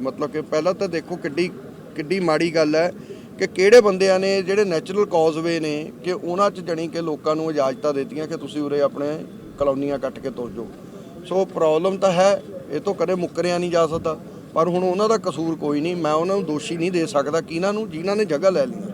ਮਤਲਬ ਕਿ ਪਹਿਲਾਂ ਤਾਂ ਦੇਖੋ ਕਿੱਡੀ ਕਿੱਡੀ ਮਾੜੀ ਗੱਲ ਹੈ ਕਿ ਕਿਹੜੇ ਬੰਦਿਆਂ ਨੇ ਜਿਹੜੇ ਨੈਚੁਰਲ ਕੌਜ਼ਵੇ ਨੇ ਕਿ ਉਹਨਾਂ 'ਚ ਜਣੀ ਕਿ ਲੋਕਾਂ ਨੂੰ ਇਜਾਜ਼ਤਾਂ ਦਿੱਤੀਆਂ ਕਿ ਤੁਸੀਂ ਉਰੇ ਆਪਣੇ ਕਲੋਨੀਆਂ ਕੱਟ ਕੇ ਤੁਰ ਜਾਓ। ਸੋ ਪ੍ਰੋਬਲਮ ਤਾਂ ਹੈ, ਇਹ ਤੋਂ ਕਦੇ ਮੁੱਕਰਿਆ ਨਹੀਂ ਜਾ ਸਕਦਾ। ਪਰ ਹੁਣ ਉਹਨਾਂ ਦਾ ਕਸੂਰ ਕੋਈ ਨਹੀਂ, ਮੈਂ ਉਹਨਾਂ ਨੂੰ ਦੋਸ਼ੀ ਨਹੀਂ ਦੇ ਸਕਦਾ ਕਿਹਨਾਂ ਨੂੰ, ਜਿਨ੍ਹਾਂ ਨੇ ਜਗ੍ਹਾ ਲੈ ਲਈ।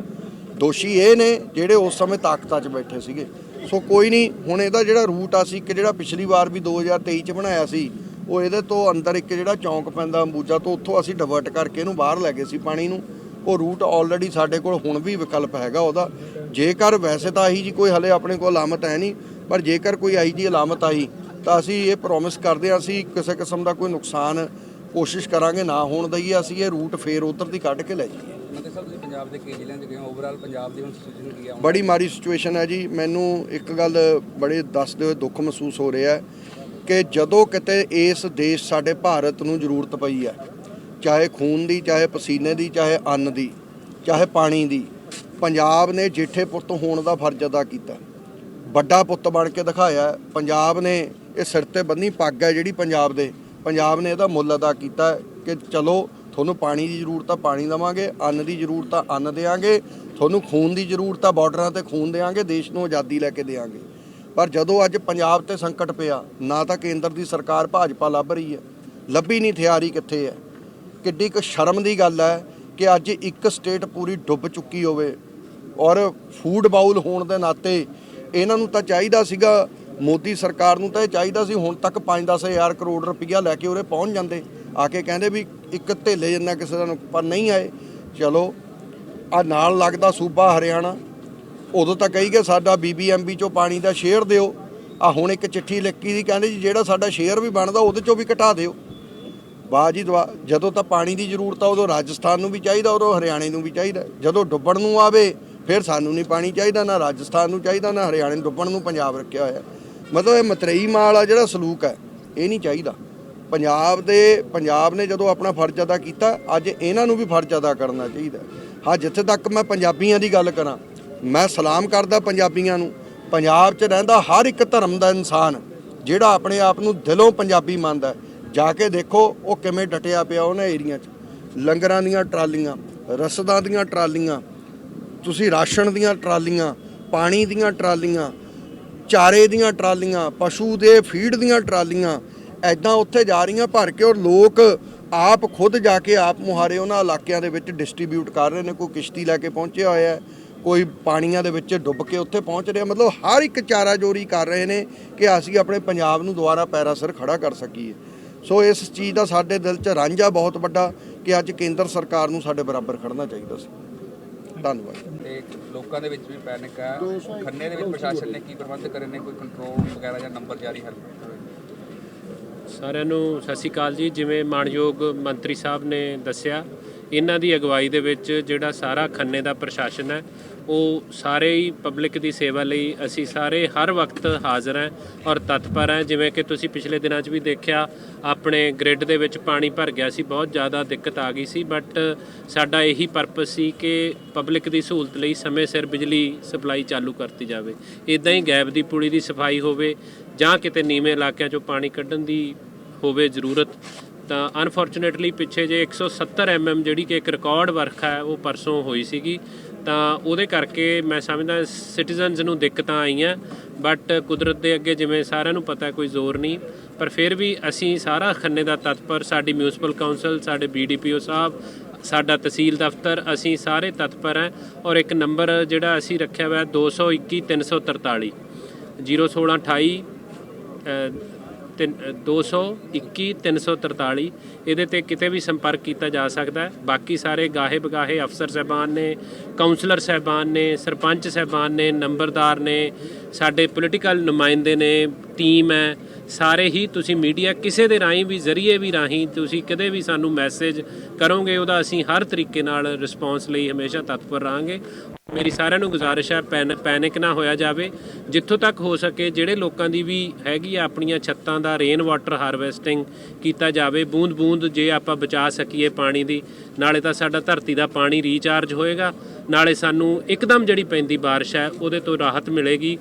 ਦੋਸ਼ੀ ਇਹ ਨੇ ਜਿਹੜੇ ਉਸ ਸਮੇਂ ਤਾਕਤਾਂ 'ਚ ਬੈਠੇ ਸੀਗੇ। ਸੋ ਕੋਈ ਨਹੀਂ, ਹੁਣ ਇਹਦਾ ਜਿਹੜਾ ਰੂਟ ਆ ਸੀ ਕਿ ਜਿਹੜਾ ਪਿਛਲੀ ਵਾਰ ਵੀ 2023 'ਚ ਬਣਾਇਆ ਸੀ, ਉਹ ਇਹਦੇ ਤੋਂ ਅੰਦਰ ਇੱਕ ਜਿਹੜਾ ਚੌਂਕ ਪੈਂਦਾ ਅੰਬੂਜਾ ਤੋਂ ਉੱਥੋਂ ਅਸੀਂ ਡਿਵਰਟ ਕਰਕੇ ਇਹਨੂੰ ਬਾਹਰ ਲੈ ਗਏ ਸੀ ਪਾਣੀ ਨੂੰ। ਉਹ ਰੂਟ ਆਲਰੇਡੀ ਸਾਡੇ ਕੋਲ ਹੁਣ ਵੀ ਵਿਕਲਪ ਹੈਗਾ ਉਹਦਾ। ਜੇਕਰ ਵੈਸੇ ਤਾਂ ਆਹੀ ਜੀ ਕੋਈ ਹਲੇ ਆਪਣੇ ਕੋਲ ਅਲਾਮਤ ਹੈ ਨਹੀਂ, ਪਰ ਜੇਕਰ ਕੋਈ ਆਈ ਜੀ ਅਲਾਮਤ ਆਈ ਤਾਂ ਅਸੀਂ ਇਹ ਪ੍ਰੋਮਿਸ ਕਰਦੇ ਹਾਂ, ਅਸੀਂ ਕਿਸੇ ਕਿਸਮ ਦਾ ਕੋਈ ਨੁਕਸਾਨ ਕੋਸ਼ਿਸ਼ ਕਰਾਂਗੇ, ਨਾ ਹੋਣ ਦਈਏ, ਅਸੀਂ ਇਹ ਰੂਟ ਫੇਰ ਉਧਰ ਦੀ ਕੱਢ ਕੇ ਲੈ ਜਾਈਏ। ਪੰਜਾਬ ਦੇ ਕਈ ਜ਼ਿਲ੍ਹਿਆਂ 'ਚ ਗਏ ਓਵਰਆਲ ਪੰਜਾਬ ਦੀ ਹੁਣ ਸਿਚੁਏਸ਼ਨ ਕੀ ਆ ਬੜੀ ਮਾੜੀ ਸਿਚੁਏਸ਼ਨ ਹੈ ਜੀ। ਮੈਨੂੰ ਇੱਕ ਗੱਲ ਬੜੇ ਦੱਸਦੇ ਹੋਏ ਦੁੱਖ ਮਹਿਸੂਸ ਹੋ ਰਿਹਾ ਕਿ ਜਦੋਂ ਕਿਤੇ ਇਸ ਦੇਸ਼ ਸਾਡੇ ਭਾਰਤ ਨੂੰ ਜ਼ਰੂਰਤ ਪਈ ਹੈ, ਚਾਹੇ ਖੂਨ ਦੀ, ਚਾਹੇ ਪਸੀਨੇ ਦੀ, ਚਾਹੇ ਅੰਨ ਦੀ, ਚਾਹੇ ਪਾਣੀ ਦੀ, ਪੰਜਾਬ ਨੇ ਜੇਠੇ ਪੁੱਤ ਹੋਣ ਦਾ ਫਰਜ਼ ਅਦਾ ਕੀਤਾ। ਵੱਡਾ ਪੁੱਤ ਬਣ ਕੇ ਦਿਖਾਇਆ। ਪੰਜਾਬ ਨੇ ਇਹ ਸਿਰ ਤੇ ਬੰਨੀ ਪੱਗ ਹੈ ਜਿਹੜੀ ਪੰਜਾਬ ਦੇ, ਪੰਜਾਬ ਨੇ ਇਹਦਾ ਮੁੱਲ ਅਦਾ ਕੀਤਾ ਕਿ ਚਲੋ ਤੁਹਾਨੂੰ ਪਾਣੀ ਦੀ ਜ਼ਰੂਰਤ ਆ, ਪਾਣੀ ਦੇਵਾਂਗੇ ਅੰਨ ਦੀ ਜ਼ਰੂਰਤ ਆ, ਅੰਨ ਦੇਵਾਂਗੇ ਤੁਹਾਨੂੰ ਖੂਨ ਦੀ ਜ਼ਰੂਰਤ ਆ, ਬਾਰਡਰਾਂ ਤੇ ਖੂਨ ਦੇਵਾਂਗੇ ਦੇਸ਼ ਨੂੰ ਆਜ਼ਾਦੀ ਲੈ ਕੇ ਦੇਵਾਂਗੇ ਪਰ ਜਦੋਂ ਅੱਜ ਪੰਜਾਬ ਤੇ ਸੰਕਟ ਪਿਆ, ਨਾ ਤਾਂ ਕੇਂਦਰ ਦੀ ਸਰਕਾਰ ਭਾਜਪਾ ਲੱਭ ਰਹੀ ਹੈ, ਲੱਭੀ ਨਹੀਂ ਥਿਆਰੀ ਕਿੱਥੇ ਹੈ। ਕਿੱਡੀ ਕੁ ਸ਼ਰਮ ਦੀ ਗੱਲ ਹੈ ਕਿ ਅੱਜ ਇੱਕ ਸਟੇਟ ਪੂਰੀ ਡੁੱਬ ਚੁੱਕੀ ਹੋਵੇ ਔਰ ਫੂਡ ਬਾਉਲ ਹੋਣ ਦੇ ਨਾਤੇ ਇਹਨਾਂ ਨੂੰ ਤਾਂ ਚਾਹੀਦਾ ਸੀਗਾ, ਮੋਦੀ ਸਰਕਾਰ ਨੂੰ ਤਾਂ ਇਹ ਚਾਹੀਦਾ ਸੀ ਹੁਣ ਤੱਕ 5-10 ਹਜ਼ਾਰ ਕਰੋੜ ਰੁਪਈਆ ਲੈ ਕੇ ਉਰੇ ਪਹੁੰਚ ਜਾਂਦੇ। ਆ ਕੇ ਕਹਿੰਦੇ ਵੀ ਇੱਕ ਧੇਲੇ ਜਿੰਨਾ ਕਿਸੇ ਦਾ ਪਰ ਨਹੀਂ ਆਏ, ਚਲੋ ਆ ਨਾਲ ਲੱਗਦਾ ਸੂਬਾ ਹਰਿਆਣਾ, ਉਦੋਂ ਤਾਂ ਕਹੀ ਗਏ ਸਾਡਾ ਬੀਬੀਐਮਬੀ ਚੋਂ ਪਾਣੀ ਦਾ ਸ਼ੇਅਰ ਦਿਓ। ਆ ਹੁਣ ਇੱਕ ਚਿੱਠੀ ਲਿਖੀ ਦੀ ਕਹਿੰਦੇ ਜੀ ਜਿਹੜਾ ਸਾਡਾ ਸ਼ੇਅਰ ਵੀ ਬਣਦਾ, ਉਹਦੇ ਚੋਂ ਵੀ ਘਟਾ ਦਿਓ। ਵਾਹ ਜੀ ਦਵਾ ਜਦੋਂ ਤਾਂ ਪਾਣੀ ਦੀ ਜ਼ਰੂਰਤ ਆ, ਉਦੋਂ ਰਾਜਸਥਾਨ ਨੂੰ ਵੀ ਚਾਹੀਦਾ, ਉਦੋਂ ਹਰਿਆਣੇ ਨੂੰ ਵੀ ਚਾਹੀਦਾ। ਜਦੋਂ ਡੁੱਬਣ ਨੂੰ ਆਵੇ, ਫਿਰ ਸਾਨੂੰ ਨਹੀਂ ਪਾਣੀ ਚਾਹੀਦਾ, ਨਾ ਰਾਜਸਥਾਨ ਨੂੰ ਚਾਹੀਦਾ, ਨਾ ਹਰਿਆਣੇ ਨੂੰ। ਡੁੱਬਣ ਨੂੰ ਪੰਜਾਬ ਰੱਖਿਆ ਹੋਇਆ। ਮਤਲਬ ਇਹ ਮਤਰੇਈ ਮਾਲ ਆ, ਜਿਹੜਾ ਸਲੂਕ ਹੈ, ਇਹ ਨਹੀਂ ਚਾਹੀਦਾ। ਪੰਜਾਬ ਦੇ, ਪੰਜਾਬ ਨੇ ਜਦੋਂ ਆਪਣਾ ਫਰਜ਼ ਅਦਾ ਕੀਤਾ, ਅੱਜ ਇਹਨਾਂ ਨੂੰ ਵੀ ਫਰਜ਼ ਅਦਾ ਕਰਨਾ ਚਾਹੀਦਾ ਹਾਂ। ਜਿੱਥੇ ਤੱਕ ਮੈਂ ਪੰਜਾਬੀਆਂ ਦੀ ਗੱਲ ਕਰਾਂ, ਮੈਂ ਸਲਾਮ ਕਰਦਾ ਪੰਜਾਬੀਆਂ ਨੂੰ। ਪੰਜਾਬ 'ਚ ਰਹਿੰਦਾ ਹਰ ਇੱਕ ਧਰਮ ਦਾ ਇਨਸਾਨ, ਜਿਹੜਾ ਆਪਣੇ ਆਪ ਨੂੰ ਦਿਲੋਂ ਪੰਜਾਬੀ ਮੰਨਦਾ ਜਾ ਕੇ ਦੇਖੋ, ਉਹ ਕਿਵੇਂ ਡਟਿਆ ਪਿਆ ਉਹਨਾਂ ਏਰੀਆ 'ਚ। ਲੰਗਰਾਂ ਦੀਆਂ ਟਰਾਲੀਆਂ, ਰਸਦਾਂ ਦੀਆਂ ਟਰਾਲੀਆਂ, ਤੁਸੀਂ ਰਾਸ਼ਨ ਦੀਆਂ ਟਰਾਲੀਆਂ, ਪਾਣੀ ਦੀਆਂ ਟਰਾਲੀਆਂ, ਚਾਰੇ ਦੀਆਂ ਟਰਾਲੀਆਂ, ਪਸ਼ੂ ਦੇ ਫੀਡ ਦੀਆਂ ਟਰਾਲੀਆਂ ਐਦਾਂ ਉੱਥੇ ਜਾ ਰਹੀਆਂ ਭਰ ਕੇ ਔਰ ਲੋਕ ਆਪ ਖੁਦ ਜਾ ਕੇ ਆਪ ਮੁਹਾਰੇ ਉਹਨਾਂ ਇਲਾਕਿਆਂ ਦੇ ਵਿੱਚ ਡਿਸਟ੍ਰੀਬਿਊਟ ਕਰ ਰਹੇ ਨੇ, ਕੋਈ ਕਿਸ਼ਤੀ ਲੈ ਕੇ ਪਹੁੰਚਿਆ ਹੋਇਆ ਹੈ, ਕੋਈ ਪਾਣੀਆਂ ਦੇ ਵਿੱਚ ਡੁੱਬ ਕੇ ਉੱਥੇ ਪਹੁੰਚ ਰਿਹਾ, ਮਤਲਬ ਹਰ ਇੱਕ ਚਾਰਾ ਜੋਰੀ ਕਰ ਰਹੇ ਨੇ ਕਿ ਅਸੀਂ ਆਪਣੇ ਪੰਜਾਬ ਨੂੰ ਦੁਬਾਰਾ ਪੈਰਾ ਸਿਰ ਖੜਾ ਕਰ ਸਕੀਏ। ਸੋ ਇਸ ਚੀਜ਼ ਦਾ ਸਾਡੇ ਦਿਲ 'ਚ ਰਾਂਝਾ ਬਹੁਤ ਵੱਡਾ ਕਿ ਅੱਜ ਕੇਂਦਰ ਸਰਕਾਰ ਨੂੰ ਸਾਡੇ ਬਰਾਬਰ ਖੜਨਾ ਚਾਹੀਦਾ ਸੀ। ਧੰਨਵਾਦ। ਤੇ ਲੋਕਾਂ ਦੇ ਵਿੱਚ ਵੀ ਪੈਨਿਕ ਆ। ਖੰਨੇ ਦੇ ਵਿੱਚ ਪ੍ਰਸ਼ਾਸਨ ਨੇ ਕੀ ਪ੍ਰਬੰਧ ਕਰੇ ਨੇ? ਕੋਈ ਕੰਟਰੋਲ ਵਗੈਰਾ ਜਾਂ ਨੰਬਰ ਜਾਰੀ ਹੈ? ਸਾਰਿਆਂ ਨੂੰ ਸਤਿ ਸ਼੍ਰੀ ਅਕਾਲ ਜੀ। ਜਿਵੇਂ ਮਾਨਯੋਗ ਮੰਤਰੀ ਸਾਹਿਬ ਨੇ ਦੱਸਿਆ, ਇਹਨਾਂ ਦੀ ਅਗਵਾਈ ਦੇ ਵਿੱਚ ਜਿਹੜਾ ਸਾਰਾ ਖੰਨੇ ਦਾ ਪ੍ਰਸ਼ਾਸਨ ਹੈ, ਉਹ ਸਾਰੇ ਹੀ ਪਬਲਿਕ ਦੀ ਸੇਵਾ ਲਈ ਅਸੀਂ ਸਾਰੇ ਹਰ ਵਕਤ ਹਾਜ਼ਰ ਹਾਂ ਔਰ ਤਤਪਰ ਹਾਂ। ਜਿਵੇਂ ਕਿ ਤੁਸੀਂ ਪਿਛਲੇ ਦਿਨਾਂ 'ਚ ਵੀ ਦੇਖਿਆ, ਆਪਣੇ ਗ੍ਰਿਡ ਦੇ ਵਿੱਚ ਪਾਣੀ ਭਰ ਗਿਆ ਸੀ, ਬਹੁਤ ਜ਼ਿਆਦਾ ਦਿੱਕਤ ਆ ਗਈ ਸੀ। ਬਟ ਸਾਡਾ ਇਹੀ ਪਰਪਸ ਸੀ ਕਿ ਪਬਲਿਕ ਦੀ ਸਹੂਲਤ ਲਈ ਸਮੇਂ ਸਿਰ ਬਿਜਲੀ ਸਪਲਾਈ ਚਾਲੂ ਕਰਤੀ ਜਾਵੇ। ਇਦਾਂ ਹੀ ਗੈਬ ਦੀ ਪੁਲੀ ਦੀ ਸਫ਼ਾਈ ਹੋਵੇ ਜਾਂ ਕਿਤੇ ਨੀਵੇਂ ਇਲਾਕਿਆਂ 'ਚੋਂ ਪਾਣੀ ਕੱਢਣ ਦੀ ਹੋਵੇ ਜ਼ਰੂਰਤ, ਤਾਂ ਅਨਫੋਰਚੂਨੇਟਲੀ ਪਿੱਛੇ ਜੇ 170 ਐਮਐਮ ਜਿਹੜੀ ਕਿ ਇੱਕ ਰਿਕਾਰਡ ਵਰਖਾ ਹੈ, ਉਹ ਪਰਸੋਂ ਹੋਈ ਸੀਗੀ। ਤਾਂ ਉਹਦੇ ਕਰਕੇ ਮੈਂ ਸਮਝਦਾ ਸਿਟੀਜ਼ਨਸ ਨੂੰ ਦਿੱਕਤਾਂ ਆਈਆਂ ਬਟ ਕੁਦਰਤ ਦੇ ਅੱਗੇ ਜਿਵੇਂ ਸਾਰਿਆਂ ਨੂੰ ਪਤਾ ਕੋਈ ਜ਼ੋਰ ਨਹੀਂ। ਪਰ ਫਿਰ ਵੀ ਅਸੀਂ ਸਾਰਾ ਖੰਨੇ ਦਾ ਤਤਪਰ, ਸਾਡੀ ਮਿਊਨਿਸਪਲ ਕਾਉਂਸਲ ਸਾਡੇ ਬੀਡੀਪੀਓ ਸਾਹਿਬ, ਸਾਡਾ ਤਹਿਸੀਲ ਦਫ਼ਤਰ, ਅਸੀਂ ਸਾਰੇ ਤਤਪਰ ਹਾਂ ਔਰ ਇੱਕ ਨੰਬਰ ਜਿਹੜਾ ਅਸੀਂ ਰੱਖਿਆ ਹੋਇਆ 221 343 01628 221 343 ਇਹਦੇ ਤੇ ਕਿਤੇ ਵੀ ਸੰਪਰਕ ਕੀਤਾ ਜਾ ਸਕਦਾ ਹੈ। ਬਾਕੀ ਸਾਰੇ ਗਾਹੇ ਬਗਾਹੇ ਅਫਸਰ ਸਹਿਬਾਨ ਨੇ ਕਾਉਂਸਲਰ ਸਹਿਬਾਨ ਨੇ, ਸਰਪੰਚ ਸਹਿਬਾਨ ਨੇ, ਨੰਬਰਦਾਰ ਨੇ, ਸਾਡੇ ਪੋਲੀਟੀਕਲ ਨੁਮਾਇੰਦੇ ਨੇ ਟੀਮ ਹੈ। ਸਾਰੇ ਹੀ ਤੁਸੀਂ ਮੀਡੀਆ ਕਿਸੇ ਦੇ ਰਾਹੀਂ ਵੀ, ਜ਼ਰੀਏ ਵੀ ਰਾਹੀਂ ਤੁਸੀਂ ਕਦੇ ਵੀ ਸਾਨੂੰ ਮੈਸੇਜ ਕਰੋਗੇ, ਉਹਦਾ ਅਸੀਂ ਹਰ ਤਰੀਕੇ ਨਾਲ ਰਿਸਪੌਂਸ ਲਈ ਹਮੇਸ਼ਾ ਤਤਪਰ ਰਹਾਂਗੇ। ਮੇਰੀ ਸਾਰਿਆਂ ਨੂੰ ਗੁਜ਼ਾਰਿਸ਼ ਹੈ, ਪੈਨ, ਪੈਨਿਕ ਨਾ ਹੋਇਆ ਜਾਵੇ। ਜਿੱਥੋਂ ਤੱਕ ਹੋ ਸਕੇ, ਜਿਹੜੇ ਲੋਕਾਂ ਦੀ ਵੀ ਹੈਗੀ ਆ ਆਪਣੀਆਂ ਛੱਤਾਂ ਦਾ ਰੇਨ ਵਾਟਰ ਹਾਰਵੈਸਟਿੰਗ ਕੀਤਾ ਜਾਵੇ ਬੂੰਦ ਬੂੰਦ ਜੇ ਆਪਾਂ ਬਚਾ ਸਕੀਏ ਪਾਣੀ ਦੀ, ਨਾਲੇ ਤਾਂ ਸਾਡਾ ਧਰਤੀ ਦਾ ਪਾਣੀ ਰੀਚਾਰਜ ਹੋਏਗਾ। ਨਾਲੇ ਸਾਨੂੰ ਇੱਕਦਮ ਜਿਹੜੀ ਪੈਂਦੀ ਬਾਰਿਸ਼ ਹੈ, ਉਹਦੇ ਤੋਂ ਰਾਹਤ ਮਿਲੇਗੀ।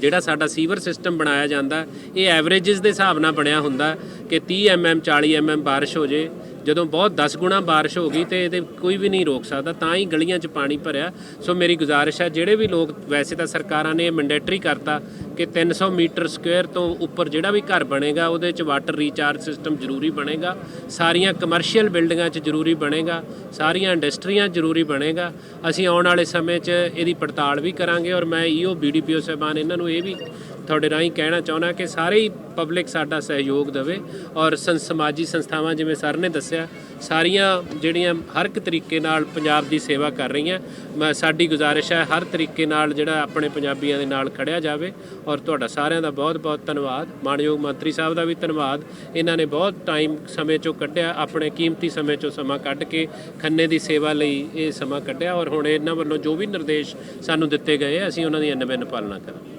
ਜਿਹੜਾ ਸਾਡਾ ਸੀਵਰ ਸਿਸਟਮ ਬਣਾਇਆ ਜਾਂਦਾ, ਇਹ ਐਵਰੇजेस ਦੇ ਹਿਸਾਬ ਨਾਲ ਬਣਿਆ ਹੁੰਦਾ ਕਿ 30 ਐਮਐਮ 40 ਐਮਐਮ ਬਾਰਿਸ਼ ਹੋ ਜੇ। ਜਦੋਂ ਬਹੁਤ 10 ਗੁਣਾ ਬਾਰਿਸ਼ ਹੋ ਗਈ ਤੇ ਇਹਦੇ ਕੋਈ ਵੀ ਨਹੀਂ ਰੋਕ ਸਕਦਾ, ਤਾਂ ਹੀ ਗਲੀਆਂ 'ਚ ਪਾਣੀ ਭਰਿਆ। ਸੋ ਮੇਰੀ ਗੁਜ਼ਾਰਿਸ਼ ਹੈ, ਜਿਹੜੇ ਵੀ ਲੋਕ ਵੈਸੇ ਤਾਂ ਸਰਕਾਰਾਂ ਨੇ ਇਹ ਮੈਂਡੇਟਰੀ ਕਰਤਾ ਕਿ 300 ਮੀਟਰ ਸਕੁਅਰ ਤੋਂ ਉੱਪਰ ਜਿਹੜਾ ਵੀ ਘਰ ਬਣੇਗਾ, ਉਹਦੇ 'ਚ ਵਾਟਰ ਰੀਚਾਰਜ ਸਿਸਟਮ ਜ਼ਰੂਰੀ ਬਣੇਗਾ। ਸਾਰੀਆਂ ਕਮਰਸ਼ੀਅਲ ਬਿਲਡਿੰਗਾਂ 'ਚ ਜ਼ਰੂਰੀ ਬਣੇਗਾ, ਸਾਰੀਆਂ ਇੰਡਸਟਰੀਆਂ ਜ਼ਰੂਰੀ ਬਣੇਗਾ। ਅਸੀਂ ਆਉਣ ਵਾਲੇ ਸਮੇਂ 'ਚ ਇਹਦੀ ਪੜਤਾਲ ਵੀ ਕਰਾਂਗੇ ਔਰ ਮੈਂ ਈਓ ਬੀਡੀਪੀਓ ਸਾਹਿਬਾਨ, ਇਹਨਾਂ ਨੂੰ ਇਹ ਵੀ ਤੁਹਾਡੇ ਰਾਹੀਂ ਕਹਿਣਾ ਚਾਹੁੰਦਾ ਕਿ ਸਾਰੇ ਹੀ ਪਬਲਿਕ ਸਾਡਾ ਸਹਿਯੋਗ ਦੇਵੇ ਔਰ ਸੰ ਸਮਾਜੀ ਸੰਸਥਾਵਾਂ, ਜਿਵੇਂ ਸਰ ਨੇ ਦੱਸਿਆ, ਸਾਰੀਆਂ ਜਿਹੜੀਆਂ ਹਰ ਇੱਕ ਤਰੀਕੇ ਨਾਲ ਪੰਜਾਬ ਦੀ ਸੇਵਾ ਕਰ ਰਹੀਆਂ, ਮੈਂ, ਸਾਡੀ ਗੁਜ਼ਾਰਿਸ਼ ਹੈ ਹਰ ਤਰੀਕੇ ਨਾਲ ਜਿਹੜਾ ਆਪਣੇ ਪੰਜਾਬੀਆਂ ਦੇ ਨਾਲ ਖੜਿਆ ਜਾਵੇ ਔਰ ਤੁਹਾਡਾ ਸਾਰਿਆਂ ਦਾ ਬਹੁਤ ਬਹੁਤ ਧੰਨਵਾਦ। ਮਾਨਯੋਗ ਮੰਤਰੀ ਸਾਹਿਬ ਦਾ ਵੀ ਧੰਨਵਾਦ। ਇਹਨਾਂ ਨੇ ਬਹੁਤ ਟਾਈਮ ਸਮੇਂ ਚੋਂ ਕੱਢਿਆ, ਆਪਣੇ ਕੀਮਤੀ ਸਮੇਂ ਚੋਂ ਸਮਾਂ ਕੱਢ ਕੇ ਖੰਨੇ ਦੀ ਸੇਵਾ ਲਈ ਇਹ ਸਮਾਂ ਕੱਢਿਆ ਔਰ ਹੁਣ ਇਹਨਾਂ ਵੱਲੋਂ ਜੋ ਵੀ ਨਿਰਦੇਸ਼ ਸਾਨੂੰ ਦਿੱਤੇ ਗਏ ਅਸੀਂ ਉਹਨਾਂ ਦੀ ਅਨਬਨ ਪਾਲਣਾ ਕਰਾਂਗੇ।